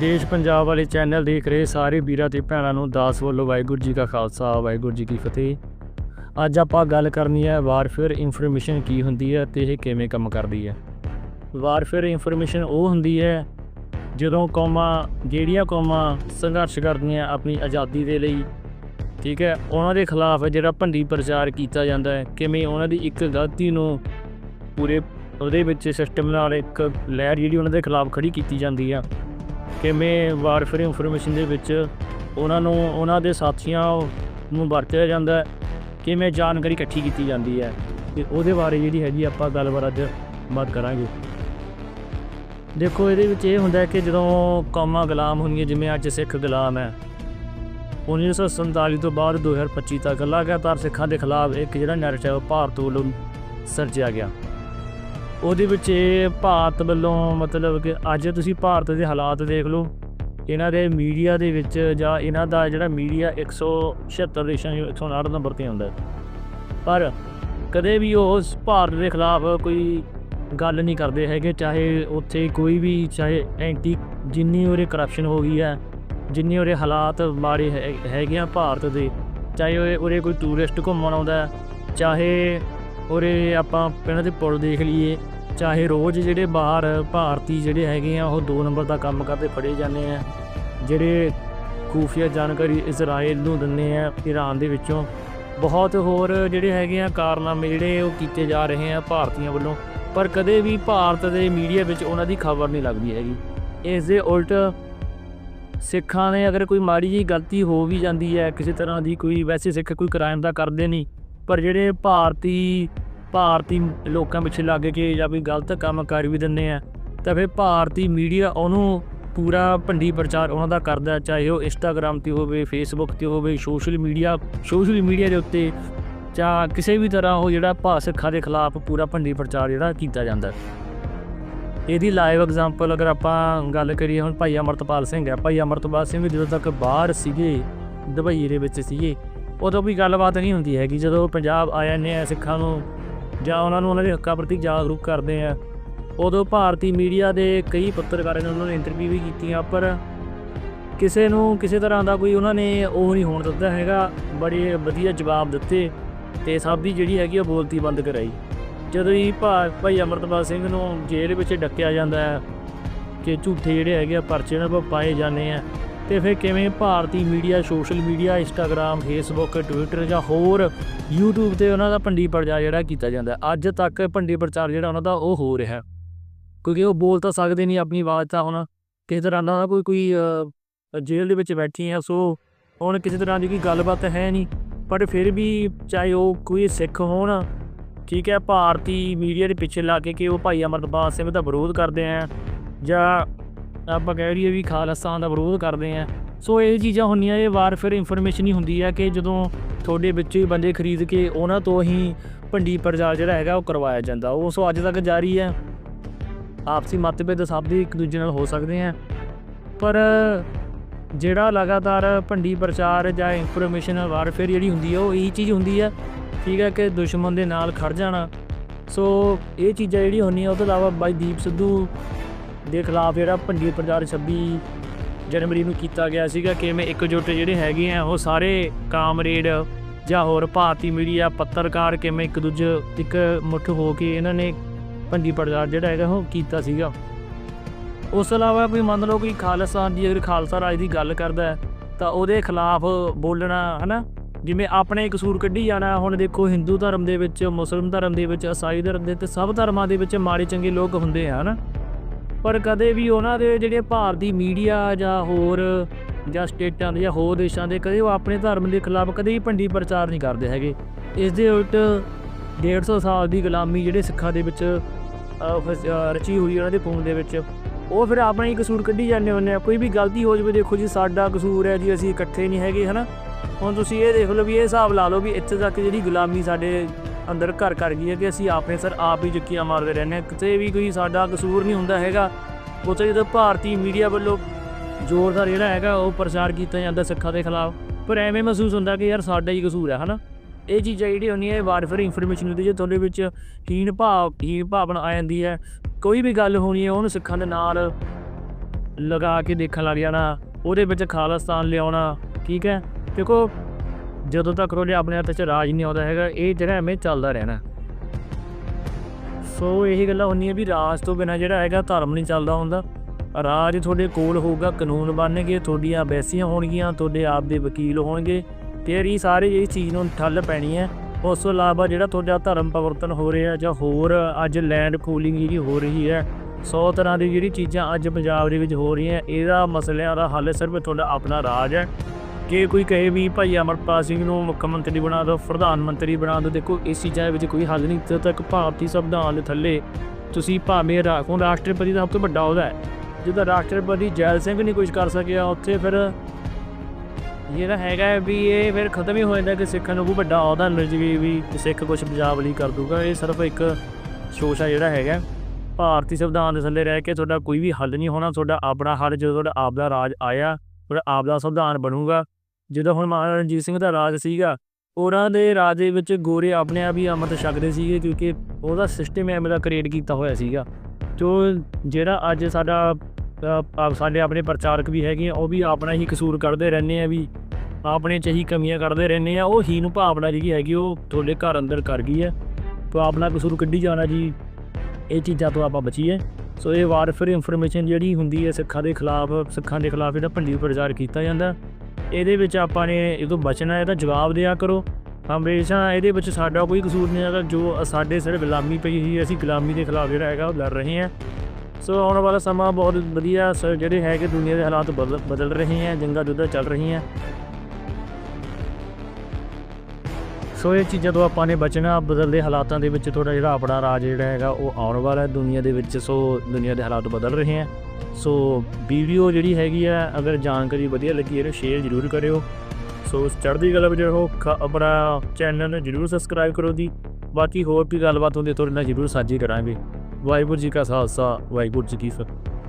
ਦੇਸ਼ ਪੰਜਾਬ ਵਾਲੇ ਚੈਨਲ ਦੇਖ ਰਹੇ ਸਾਰੇ ਵੀਰਾਂ ਤੇ ਭੈਣਾਂ ਨੂੰ ਦਾਸ ਵੱਲੋਂ ਵਾਹਿਗੁਰੂ ਜੀ ਕਾ ਖਾਲਸਾ, ਵਾਹਿਗੁਰੂ ਜੀ ਕੀ ਫਤਿਹ। ਅੱਜ ਆਪਾਂ ਗੱਲ ਕਰਨੀ ਹੈ ਵਾਰਫੇਅਰ ਇਨਫੋਰਮੇਸ਼ਨ ਕੀ ਹੁੰਦੀ ਹੈ ਤੇ ਇਹ ਕਿਵੇਂ ਕੰਮ ਕਰਦੀ ਹੈ। ਵਾਰਫੇਅਰ ਇਨਫੋਰਮੇਸ਼ਨ ਉਹ ਹੁੰਦੀ ਹੈ ਜਦੋਂ ਕੌਮਾਂ, ਜਿਹੜੀਆਂ ਕੌਮਾਂ ਸੰਘਰਸ਼ ਕਰਦੀਆਂ ਆਪਣੀ ਆਜ਼ਾਦੀ ਦੇ ਲਈ, ਠੀਕ ਹੈ, ਉਹਨਾਂ ਦੇ ਖਿਲਾਫ ਜਿਹੜਾ ਭੰਡੀ ਪ੍ਰਚਾਰ ਕੀਤਾ ਜਾਂਦਾ ਹੈ, ਕਿਵੇਂ ਉਹਨਾਂ ਦੀ ਇੱਕ ਗਲਤੀ ਨੂੰ ਪੂਰੇ ਉਹਦੇ ਵਿੱਚ ਸਿਸਟਮ ਨਾਲ ਇੱਕ ਲਹਿਰ ਜਿਹੜੀ ਉਹਨਾਂ ਦੇ ਖਿਲਾਫ ਖੜੀ ਕੀਤੀ ਜਾਂਦੀ ਆ। ਕਿਵੇਂ ਵਾਰਫੇਅਰ ਇਨਫੋਰਮੇਸ਼ਨ ਦੇ ਵਿੱਚ ਉਹਨਾਂ ਨੂੰ, ਉਹਨਾਂ ਦੇ ਸਾਥੀਆਂ ਨੂੰ ਵਰਤਿਆ ਜਾਂਦਾ ਹੈ, ਕਿਵੇਂ ਜਾਣਕਾਰੀ ਇਕੱਠੀ ਕੀਤੀ ਜਾਂਦੀ ਹੈ, ਤੇ ਉਹਦੇ ਬਾਰੇ ਜਿਹੜੀ ਹੈਗੀ ਆਪਾਂ ਗੱਲਬਾਤ ਅੱਜ ਬਾਤ ਕਰਾਂਗੇ। ਦੇਖੋ, ਇਹਦੇ ਵਿੱਚ ਇਹ ਹੁੰਦਾ ਕਿ ਜਦੋਂ ਕੌਮਾਂ ਗੁਲਾਮ ਹੁੰਦੀਆਂ ਜਿਵੇਂ ਅੱਜ ਸਿੱਖ ਗੁਲਾਮ ਹੈ 1947 ਤੋਂ ਬਾਅਦ 2025 ਤੱਕ ਲਗਾਤਾਰ ਸਿੱਖਾਂ ਦੇ ਖਿਲਾਫ ਇੱਕ ਜਿਹੜਾ ਨੈਰੇਟਿਵ ਭਾਰਤ ਵੱਲੋਂ ਸਿਰਜਿਆ ਗਿਆ। ਉਹਦੇ ਵਿੱਚ ਇਹ ਭਾਰਤ ਵੱਲੋਂ ਮਤਲਬ ਕਿ ਅੱਜ ਤੁਸੀਂ ਭਾਰਤ ਦੇ ਹਾਲਾਤ ਦੇਖ ਲਓ, ਇਹਨਾਂ ਦੇ ਮੀਡੀਆ ਦੇ ਵਿੱਚ ਜਾਂ ਇਹਨਾਂ ਦਾ ਜਿਹੜਾ ਮੀਡੀਆ 176 ਦੇਸ਼ਾਂ 'ਚੋਂ 159 ਨੰਬਰ ਤੇ ਆਉਂਦਾ। ਪਰ ਕਦੇ ਵੀ ਉਹ ਭਾਰਤ ਦੇ ਖਿਲਾਫ ਕੋਈ ਗੱਲ ਨਹੀਂ ਕਰਦੇ ਹੈਗੇ, ਚਾਹੇ ਉੱਥੇ ਕੋਈ ਵੀ, ਚਾਹੇ ਐਂਟੀ ਜਿੰਨੀ ਉਹਦੇ ਕਰਪਸ਼ਨ ਹੋ ਗਈ ਹੈ, ਜਿੰਨੇ ਉਹਦੇ ਹਾਲਾਤ ਮਾੜੇ ਹੈ- ਹੈਗੇ ਆ ਭਾਰਤ ਦੇ, ਚਾਹੇ ਉਹ ਉਹਦੇ ਕੋਈ ਟੂਰਿਸਟ ਘੁੰਮਣ ਆਉਂਦਾ ਚਾਹੇ ਔਰ ਇਹ ਆਪਾਂ ਪਹਿਲਾਂ ਦੇ ਪੁਲ ਦੇਖ ਲਈਏ, ਚਾਹੇ ਰੋਜ਼ ਜਿਹੜੇ ਬਾਹਰ ਭਾਰਤੀ ਜਿਹੜੇ ਹੈਗੇ ਆ, ਉਹ 2 ਨੰਬਰ ਦਾ ਕੰਮ ਕਰਦੇ ਫੜੇ ਜਾਂਦੇ ਆ। ਜਿਹੜੇ ਖੂਫੀਆ ਜਾਣਕਾਰੀ ਇਜ਼ਰਾਈਲ ਨੂੰ ਦਿੰਦੇ ਆ ਈਰਾਨ ਦੇ ਵਿੱਚੋਂ। ਬਹੁਤ ਹੋਰ ਜਿਹੜੇ ਹੈਗੇ ਆ ਕਾਰਨਾਮੇ ਜਿਹੜੇ ਉਹ ਕੀਤੇ ਜਾ ਰਹੇ ਆ ਭਾਰਤੀਆਂ ਵੱਲੋਂ। ਪਰ ਕਦੇ ਵੀ ਭਾਰਤ ਦੇ ਮੀਡੀਆ ਵਿੱਚ ਉਹਨਾਂ ਦੀ ਖਬਰ ਨਹੀਂ ਲੱਗਦੀ ਹੈਗੀ। ਇਸ ਦੇ ਉਲਟ ਸਿੱਖਾਂ ਨੇ ਅਗਰ ਕੋਈ ਮਾੜੀ ਜੀ ਗਲਤੀ ਹੋ ਵੀ ਜਾਂਦੀ ਹੈ, ਕਿਸੇ ਤਰ੍ਹਾਂ ਦੀ ਕੋਈ ਵੈਸੇ ਸਿੱਖ ਕੋਈ ਕ੍ਰਾਈਮ ਦਾ ਕਰਦੇ ਨਹੀਂ। ਪਰ ਜਿਹੜੇ ਭਾਰਤੀ ਭਾਰਤੀ ਲੋਕਾਂ ਪਿੱਛੇ ਲੱਗ ਕੇ ਜਾਂ ਕੋਈ ਗਲਤ ਕੰਮ ਕਰ ਵੀ ਦਿੰਦੇ ਆ, ਤਾਂ ਫਿਰ ਭਾਰਤੀ ਮੀਡੀਆ ਉਹਨੂੰ ਪੂਰਾ ਭੰਡੀ ਪ੍ਰਚਾਰ ਉਹਨਾਂ ਦਾ ਕਰਦਾ, ਚਾਹੇ ਉਹ ਇੰਸਟਾਗ੍ਰam ਤੇ ਹੋਵੇ ਫੇਸਬੁੱਕ ਤੇ ਹੋਵੇ ਸੋਸ਼ਲ ਮੀਡੀਆ ਸੋਸ਼ਲ ਮੀਡੀਆ ਦੇ ਉੱਤੇ ਜਾਂ ਕਿਸੇ ਵੀ ਤਰ੍ਹਾਂ ਉਹ ਜਿਹੜਾ ਭਾ ਸਿੱਖਾਂ ਦੇ ਖਿਲਾਫ ਪੂਰਾ ਭੰਡੀ ਪ੍ਰਚਾਰ ਜਿਹੜਾ ਕੀਤਾ ਜਾਂਦਾ। ਇਹਦੀ ਲਾਈਵ ਐਗਜ਼ਾਮਪਲ ਅਗਰ ਆਪਾਂ ਗੱਲ ਕਰੀਏ, ਹੁਣ ਭਾਈ ਅਮਰਤਪਾਲ ਸਿੰਘ ਹੈ। ਭਾਈ ਅਮਰਤਪਾਲ ਸਿੰਘ ਜਦੋਂ ਤੱਕ ਬਾਹਰ ਸੀਗੇ, ਦੁਬਈ ਦੇ ਵਿੱਚ ਸੀਗੇ, ਉਦੋਂ ਵੀ ਗੱਲਬਾਤ ਨਹੀਂ ਹੁੰਦੀ ਹੈਗੀ। ਜਦੋਂ ਪੰਜਾਬ ਆ ਜਾਂਦੇ ਆ ਸਿੱਖਾਂ ਨੂੰ ਜਾਂ ਉਹਨਾਂ ਨੂੰ ਉਹਨਾਂ ਦੇ ਹੱਕਾਂ ਪ੍ਰਤੀ ਜਾਗਰੂਕ ਕਰਦੇ ਆ। ਉਦੋਂ ਭਾਰਤੀ ਮੀਡੀਆ ਦੇ ਕਈ ਪੱਤਰਕਾਰਾਂ ਨੇ ਉਹਨਾਂ ਨੇ ਇੰਟਰਵਿਊ ਵੀ ਕੀਤੀਆਂ, ਪਰ ਕਿਸੇ ਨੂੰ ਕਿਸੇ ਤਰ੍ਹਾਂ ਦਾ ਕੋਈ ਉਹਨਾਂ ਨੇ ਉਹ ਨਹੀਂ ਹੋਣ ਦਿੱਤਾ ਹੈਗਾ। ਬੜੇ ਵਧੀਆ ਜਵਾਬ ਦਿੱਤੇ ਤੇ ਸਭ ਦੀ ਜਿਹੜੀ ਹੈਗੀ ਉਹ ਬੋਲਤੀ ਬੰਦ ਕਰਾਈ। ਜਦੋਂ ਹੀ ਭਾ, ਭਾਈ ਅਮਰਤਪਾਲ ਸਿੰਘ ਨੂੰ ਜੇਲ੍ਹ ਵਿੱਚ ਡੱਕਿਆ ਜਾਂਦਾ ਹੈ ਕਿ ਝੂਠੇ ਜਿਹੜੇ ਹੈਗੇ ਆ ਪਰਚੇ ਉਹਨਾਂ ਪਾਏ ਜਾਂਦੇ ਆ ਤੇ ਫਿਰ ਕਿਵੇਂ ਭਾਰਤੀ media, social media Instagram Facebook, Twitter ਜਾਂ ਹੋਰ YouTube ਤੇ ਉਹਨਾਂ ਦਾ ਭੰਡੀ ਪ੍ਰਚਾਰ ਜਿਹੜਾ ਕੀਤਾ ਜਾਂਦਾ ਅੱਜ ਤੱਕ ਭੰਡੀ ਪ੍ਰਚਾਰ ਜਿਹੜਾ ਉਹਨਾਂ ਦਾ ਉਹ ਹੋ ਰਿਹਾ ਕਿਉਂਕਿ ਉਹ ਬੋਲ ਤਾਂ ਸਕਦੇ ਨਹੀਂ, ਆਪਣੀ ਆਵਾਜ਼ ਤਾਂ ਹੁਣ ਕਿਸੇ ਤਰ੍ਹਾਂ ਦਾ ਕੋਈ ਕੋਈ ਜੇਲ੍ਹ ਦੇ ਵਿੱਚ ਬੈਠੀ ਆ ਸੋ ਹੁਣ ਕਿਸੇ ਤਰ੍ਹਾਂ ਦੀ ਕੋਈ ਗੱਲਬਾਤ ਹੈ ਨਹੀਂ। ਪਰ ਫਿਰ ਵੀ ਚਾਹੇ ਉਹ ਕੋਈ ਸਿੱਖ ਹੋਣ, ਠੀਕ ਹੈ, ਭਾਰਤੀ ਮੀਡੀਆ ਦੇ ਪਿੱਛੇ ਲਾ ਕੇ ਕਿ ਉਹ ਭਾਈ ਅਮਰਪਾਲ ਸਿੰਘ ਦਾ ਵਿਰੋਧ ਕਰਦੇ ਆ ਜਾਂ ਆਪਾਂ ਕਹਿ ਰਹੀਏ ਵੀ ਖਾਲਿਸਤਾਨ ਦਾ ਵਿਰੋਧ ਕਰਦੇ ਆ ਸੋ ਇਹ ਚੀਜ਼ਾਂ ਹੁੰਦੀਆਂ, ਇਹ ਵਾਰਫੇਅਰ ਇਨਫੋਰਮੇਸ਼ਨ ਹੀ ਹੁੰਦੀ ਹੈ ਕਿ ਜਦੋਂ ਤੁਹਾਡੇ ਵਿੱਚ ਹੀ ਬੰਦੇ ਖਰੀਦ ਕੇ ਉਹਨਾਂ ਤੋਂ ਹੀ ਭੰਡੀ ਪ੍ਰਚਾਰ ਜਿਹੜਾ ਹੈਗਾ ਉਹ ਕਰਵਾਇਆ ਜਾਂਦਾ। ਉਹ ਸੋ ਅੱਜ ਤੱਕ ਜਾਰੀ ਹੈ। ਆਪਸੀ ਮਤਭੇਦ ਸਭ ਦੇ ਇੱਕ ਦੂਜੇ ਨਾਲ ਹੋ ਸਕਦੇ ਆ ਪਰ ਜਿਹੜਾ ਲਗਾਤਾਰ ਭੰਡੀ ਪ੍ਰਚਾਰ ਜਾਂ ਇਨਫੋਰਮੇਸ਼ਨ ਵਾਰਫੇਅਰ ਜਿਹੜੀ ਹੁੰਦੀ ਹੈ ਉਹ ਇਹੀ ਚੀਜ਼ ਹੁੰਦੀ ਹੈ ਠੀਕ ਹੈ ਕਿ ਦੁਸ਼ਮਣ ਦੇ ਨਾਲ ਖੜ ਜਾਣਾ। ਸੋ ਇਹ ਚੀਜ਼ਾਂ ਜਿਹੜੀਆਂ ਹੁੰਦੀਆਂ, ਉਹ ਤੋਂ ਇਲਾਵਾ ਬਾਈ ਦੀਪ ਸਿੱਧੂ ਦੇ ਖਿਲਾਫ ਜਿਹੜਾ ਭੰਡੀ ਪ੍ਰਚਾਰ 26 ਜਨਵਰੀ ਨੂੰ ਕੀਤਾ ਗਿਆ ਸੀਗਾ ਕਿ ਮੈਂ ਇਕਜੁੱਟ ਜਿਹੜੇ ਹੈਗੇ ਆ ਉਹ ਸਾਰੇ ਕਾਮਰੇਡ ਜਾਂ ਹੋਰ ਭਾਰਤੀ ਮੀਡੀਆ ਪੱਤਰਕਾਰ ਕਿਵੇਂ ਇੱਕ ਦੂਜੇ ਇੱਕ ਮੁੱਠ ਹੋ ਕੇ ਇਹਨਾਂ ਨੇ ਭੰਡੀ ਪ੍ਰਚਾਰ ਜਿਹੜਾ ਹੈਗਾ ਉਹ ਕੀਤਾ ਸੀਗਾ। ਉਸ ਤੋਂ ਇਲਾਵਾ ਵੀ ਮੰਨ ਲਓ ਕਿ ਖਾਲਿਸਤਾਨ ਦੀ ਅਗਰ ਖਾਲਸਾ ਰਾਜ ਦੀ ਗੱਲ ਕਰਦਾ ਹੈ, ਤਾਂ ਉਹਦੇ ਖਿਲਾਫ ਬੋਲਣਾ ਹਨਾ? ਜਿਵੇਂ ਆਪਣੇ ਕਸੂਰ ਕੱਢੀ ਜਾਣਾ ਹੁਣ ਦੇਖੋ ਹਿੰਦੂ ਧਰਮ ਦੇ ਵਿੱਚ ਮੁਸਲਮਾਨ ਧਰਮ ਦੇ ਵਿੱਚ ਈਸਾਈ ਧਰਮ ਦੇ ਤੇ ਸਭ ਧਰਮਾਂ ਦੇ ਵਿੱਚ ਮਾੜੇ ਚੰਗੇ ਲੋਕ ਹੁੰਦੇ ਆ ਹਨਾ? ਪਰ ਕਦੇ ਵੀ ਉਹਨਾਂ ਦੇ ਜਿਹੜੇ ਭਾਰਤੀ ਮੀਡੀਆ ਜਾਂ ਹੋਰ ਜਾਂ ਸਟੇਟਾਂ ਦੇ ਜਾਂ ਹੋਰ ਦੇਸ਼ਾਂ ਦੇ ਕਦੇ ਉਹ ਆਪਣੇ ਧਰਮ ਦੇ ਖਿਲਾਫ ਕਦੇ ਵੀ ਭੰਡੀ ਪ੍ਰਚਾਰ ਨਹੀਂ ਕਰਦੇ ਹੈਗੇ। ਇਸ ਦੇ ਉਲਟ 150 ਸਾਲ ਦੀ ਗੁਲਾਮੀ ਜਿਹੜੇ ਸਿੱਖਾਂ ਦੇ ਵਿੱਚ ਰਚੀ ਹੋਈ ਉਹਨਾਂ ਦੇ ਖੂਨ ਦੇ ਵਿੱਚ, ਉਹ ਫਿਰ ਆਪਣਾ ਹੀ ਕਸੂਰ ਕੱਢੀ ਜਾਂਦੇ ਹੁੰਦੇ ਆ। ਕੋਈ ਵੀ ਗਲਤੀ ਹੋ ਜਾਵੇ, ਦੇਖੋ ਜੀ ਸਾਡਾ ਕਸੂਰ ਹੈ ਜੀ, ਅਸੀਂ ਇਕੱਠੇ ਨਹੀਂ ਹੈਗੇ, ਹਨਾ? ਹੁਣ ਤੁਸੀਂ ਇਹ ਦੇਖ ਲਓ ਵੀ ਇਹ ਹਿਸਾਬ ਲਾ ਲਓ ਵੀ ਇੱਥੇ ਤੱਕ ਜਿਹੜੀ ਗੁਲਾਮੀ ਸਾਡੇ ਅੰਦਰ ਘਰ ਘਰ ਗਈ ਹੈ ਕਿ ਅਸੀਂ ਆਪਣੇ ਸਰ ਆਪ ਹੀ ਜੁੱਕੀਆਂ ਮਾਰਦੇ ਰਹਿੰਦੇ ਹਾਂ। ਕਿਤੇ ਵੀ ਕੋਈ ਸਾਡਾ ਕਸੂਰ ਨਹੀਂ ਹੁੰਦਾ ਹੈਗਾ। ਉੱਥੇ ਜਦੋਂ ਭਾਰਤੀ ਮੀਡੀਆ ਵੱਲੋਂ ਜ਼ੋਰਦਾਰ ਜਿਹੜਾ ਹੈਗਾ, ਉਹ ਪ੍ਰਚਾਰ ਕੀਤਾ ਜਾਂਦਾ ਸਿੱਖਾਂ ਦੇ ਖਿਲਾਫ। ਪਰ ਐਵੇਂ ਮਹਿਸੂਸ ਹੁੰਦਾ ਕਿ ਯਾਰ ਸਾਡਾ ਹੀ ਕਸੂਰ ਹੈ, ਹਨਾ? ਇਹ ਚੀਜ਼ਾਂ ਜਿਹੜੀਆਂ ਹੁੰਦੀਆਂ, ਇਹ ਵਾਰਫੇਅਰ ਇਨਫੋਰਮੇਸ਼ਨ ਹੁੰਦੀ ਜੇ ਤੁਹਾਡੇ ਵਿੱਚ ਹੀਣ ਭਾਵ, ਹੀਣ ਭਾਵਨਾ ਆ ਜਾਂਦੀ ਹੈ। ਕੋਈ ਵੀ ਗੱਲ ਹੋਣੀ ਹੈ, ਉਹਨੂੰ ਸਿੱਖਾਂ ਦੇ ਨਾਲ ਲਗਾ ਕੇ ਦੇਖਣ ਲੱਗ ਜਾਣਾ, ਉਹਦੇ ਵਿੱਚ ਖਾਲਿਸਤਾਨ ਲਿਆਉਣਾ, ਠੀਕ ਹੈ? ਦੇਖੋ ਜਦੋਂ ਤੱਕ ਉਹਦੇ ਆਪਣੇ ਹੱਥ 'ਚ ਰਾਜ ਨਹੀਂ ਆਉਂਦਾ ਹੈਗਾ, ਇਹ ਜਿਹੜਾ ਐਵੇਂ ਚੱਲਦਾ ਰਹਿਣਾ। ਸੋ ਇਹੀ ਗੱਲਾਂ ਹੁੰਦੀਆਂ ਵੀ ਰਾਜ ਤੋਂ ਬਿਨਾ ਜਿਹੜਾ ਹੈਗਾ ਧਰਮ ਨਹੀਂ ਚੱਲਦਾ ਹੁੰਦਾ। ਰਾਜ ਤੁਹਾਡੇ ਕੋਲ ਹੋਊਗਾ, ਕਾਨੂੰਨ ਬਣਨਗੇ, ਤੁਹਾਡੀਆਂ ਬੈਸੀਆਂ ਹੋਣਗੀਆਂ, ਤੁਹਾਡੇ ਆਪ ਦੇ ਵਕੀਲ ਹੋਣਗੇ। ਤੇ ਇਹ ਸਾਰੇ ਜਿਹੜੀ ਚੀਜ਼ ਨੂੰ ਠੱਲ ਪੈਣੀ ਹੈ, ਉਸ ਤੋਂ ਇਲਾਵਾ ਜਿਹੜਾ ਤੁਹਾਡਾ ਧਰਮ ਪਰਿਵਰਤਨ ਹੋ ਰਿਹਾ ਜਾਂ ਹੋਰ ਅੱਜ ਲੈਂਡ ਪੂਲਿੰਗ ਜਿਹੜੀ ਹੋ ਰਹੀ ਹੈ 100 ਤਰ੍ਹਾਂ ਦੀ ਜਿਹੜੀ ਚੀਜ਼ਾਂ ਅੱਜ ਪੰਜਾਬ ਦੇ ਵਿੱਚ ਹੋ ਰਹੀਆਂ, ਇਹਦਾ ਮਸਲਿਆਂ ਦਾ ਹੱਲ ਸਿਰਫ ਤੁਹਾਡਾ ਆਪਣਾ ਰਾਜ ਹੈ। ਕਿ ਕੋਈ ਕਹੇ ਵੀ ਭਾਈ ਅਮਰਪਾਲ ਸਿੰਘ ਨੂੰ ਮੁੱਖ ਮੰਤਰੀ ਬਣਾ ਦਿਓ, ਪ੍ਰਧਾਨ ਮੰਤਰੀ ਬਣਾ ਦਿਓ, ਦੇਖੋ ਇਸ ਚੀਜ਼ਾਂ ਵਿੱਚ ਕੋਈ ਹੱਲ ਨਹੀਂ। ਜਦੋਂ ਤੱਕ ਭਾਰਤੀ ਸੰਵਿਧਾਨ ਦੇ ਥੱਲੇ ਤੁਸੀਂ ਭਾਵੇਂ ਰਾ- ਰਾਸ਼ਟਰਪਤੀ ਦਾ ਸਭ ਤੋਂ ਵੱਡਾ ਅਹੁਦਾ ਹੈ, ਜਦੋਂ ਰਾਸ਼ਟਰਪਤੀ ਜੈਲ ਸਿੰਘ ਨਹੀਂ ਕੁਝ ਕਰ ਸਕਿਆ, ਉੱਥੇ ਫਿਰ ਜਿਹੜਾ ਹੈਗਾ ਵੀ ਇਹ ਫਿਰ ਖਤਮ ਹੀ ਹੋ ਜਾਂਦਾ ਕਿ ਸਿੱਖਾਂ ਨੂੰ ਕੋਈ ਵੱਡਾ ਅਹੁਦਾ ਮਿਲ ਵੀ ਸਿੱਖ ਕੁਝ ਪੰਜਾਬ ਲਈ ਕਰ ਦੂਗਾ ਇਹ ਸਿਰਫ ਇੱਕ ਸ਼ੋਸ਼ਾ ਜਿਹੜਾ ਹੈਗਾ ਭਾਰਤੀ ਸੰਵਿਧਾਨ ਦੇ ਥੱਲੇ ਰਹਿ ਕੇ ਤੁਹਾਡਾ ਕੋਈ ਵੀ ਹੱਲ ਨਹੀਂ ਹੋਣਾ, ਤੁਹਾਡਾ ਆਪਣਾ ਹੱਲ ਜਦੋਂ ਤੁਹਾਡਾ ਆਪ ਦਾ ਰਾਜ ਆਇਆ, ਤੁਹਾਡਾ ਆਪ ਦਾ ਸੰਵਿਧਾਨ ਬਣੂਗਾ। ਜਦੋਂ ਹੁਣ ਮਹਾਰਾਜਾ ਰਣਜੀਤ ਸਿੰਘ ਦਾ ਰਾਜ ਸੀਗਾ ਉਹਨਾਂ ਦੇ ਰਾਜ ਦੇ ਵਿੱਚ ਗੋਰੇ ਆਪਣੇ ਆਪ ਹੀ ਅੰਮ੍ਰਿਤ ਛਕਦੇ ਸੀਗੇ ਕਿਉਂਕਿ ਉਹਦਾ ਸਿਸਟਮ ਐਵੇਂ ਦਾ ਕ੍ਰੀਏਟ ਕੀਤਾ ਹੋਇਆ ਸੀਗਾ। ਜੋ ਜਿਹੜਾ ਅੱਜ ਸਾਡਾ ਸਾਡੇ ਆਪਣੇ ਪ੍ਰਚਾਰਕ ਵੀ ਹੈਗੇ ਆ, ਉਹ ਵੀ ਆਪਣਾ ਹੀ ਕਸੂਰ ਕੱਢਦੇ ਰਹਿੰਦੇ ਆ ਵੀ ਆਪਣੇ ਚ ਹੀ ਕਮੀਆਂ ਕਰਦੇ ਰਹਿੰਦੇ ਆ। ਉਹ ਹੀਨ ਭਾਵਨਾ ਜਿਹੜੀ ਹੈਗੀ ਉਹ ਤੁਹਾਡੇ ਘਰ ਅੰਦਰ ਕਰ ਗਈ ਹੈ। ਤਾਂ ਆਪਣਾ ਕਸੂਰ ਕੱਢੀ ਜਾਣਾ ਜੀ। ਇਹ ਚੀਜ਼ਾਂ ਤੋਂ ਆਪਾਂ ਬਚੀਏ। ਸੋ ਇਹ ਵਾਰ ਫਿਰ ਇਨਫੋਰਮੇਸ਼ਨ ਜਿਹੜੀ ਹੁੰਦੀ ਹੈ ਸਿੱਖਾਂ ਦੇ ਖਿਲਾਫ, ਸਿੱਖਾਂ ਦੇ ਖਿਲਾਫ ਜਿਹੜਾ ਭੰਡੀ ਪ੍ਰਚਾਰ ਕੀਤਾ ਜਾਂਦਾ। ਇਹਦੇ ਵਿੱਚ ਆਪਾਂ ਨੇ ਇਹ ਤੋਂ ਬਚਣਾ ਹੈ ਤਾਂ ਜਵਾਬ ਦਿਆ ਕਰੋ। ਹਮੇਸ਼ਾ ਇਹਦੇ ਵਿੱਚ ਸਾਡਾ ਕੋਈ ਕਸੂਰ ਨਹੀਂ ਹੈਗਾ। ਜੋ ਸਾਡੇ ਸਿਰ ਗੁਲਾਮੀ ਪਈ ਹੋਈ ਅਸੀਂ ਗੁਲਾਮੀ ਦੇ ਖਿਲਾਫ ਜਿਹੜਾ ਹੈਗਾ ਉਹ ਲੜ ਰਹੇ ਹਾਂ। ਸੋ ਆਉਣ ਵਾਲਾ ਸਮਾਂ ਬਹੁਤ ਵਧੀਆ ਸ ਜਿਹੜੇ ਹੈਗੇ ਦੁਨੀਆ ਦੇ ਹਾਲਾਤ ਬਦਲ ਬਦਲ ਰਹੇ ਹੈ, ਜੰਗਾਂ ਜੁੱਧਾਂ ਚੱਲ ਰਹੀਆਂ। ਸੋ ਇਹ ਚੀਜ਼ਾਂ ਤੋਂ ਆਪਾਂ ਨੇ ਬਚਣਾ। ਬਦਲਦੇ ਹਾਲਾਤਾਂ ਦੇ ਵਿੱਚ ਥੋੜਾ ਜਿਹੜਾ ਆਪਣਾ ਰਾਜ ਜਿਹੜਾ ਹੈਗਾ ਉਹ ਆਉਣ ਵਾਲਾ ਹੈ ਦੁਨੀਆ ਦੇ ਵਿੱਚ। ਸੋ ਦੁਨੀਆ ਦੇ ਹਾਲਾਤ ਬਦਲ ਰਹੇ ਹੈ। ਸੋ ਵੀਡੀਓ ਜਿਹੜੀ ਹੈਗੀ ਆ, ਅਗਰ ਜਾਣਕਾਰੀ ਵਧੀਆ ਲੱਗੀ ਇਹਨੂੰ ਸ਼ੇਅਰ ਜ਼ਰੂਰ ਕਰਿਓ। ਸੋ ਚੜ੍ਹਦੀ ਕਲਾ ਵਿੱਚ ਰਹੋ, ਖ- ਆਪਣਾ ਚੈਨਲ ਨੂੰ ਜ਼ਰੂਰ ਸਬਸਕ੍ਰਾਈਬ ਕਰੋ ਜੀ। ਬਾਕੀ ਹੋਰ ਵੀ ਗੱਲਬਾਤ ਹੁੰਦੀ ਤੁਹਾਡੇ ਨਾਲ ਜ਼ਰੂਰ ਸਾਂਝੀ ਕਰਾਂਗੇ। ਵਾਹਿਗੁਰੂ ਜੀ ਕਾ ਖਾਲਸਾ, ਵਾਹਿਗੁਰੂ ਜੀ ਕੀ ਫਤਿਹ।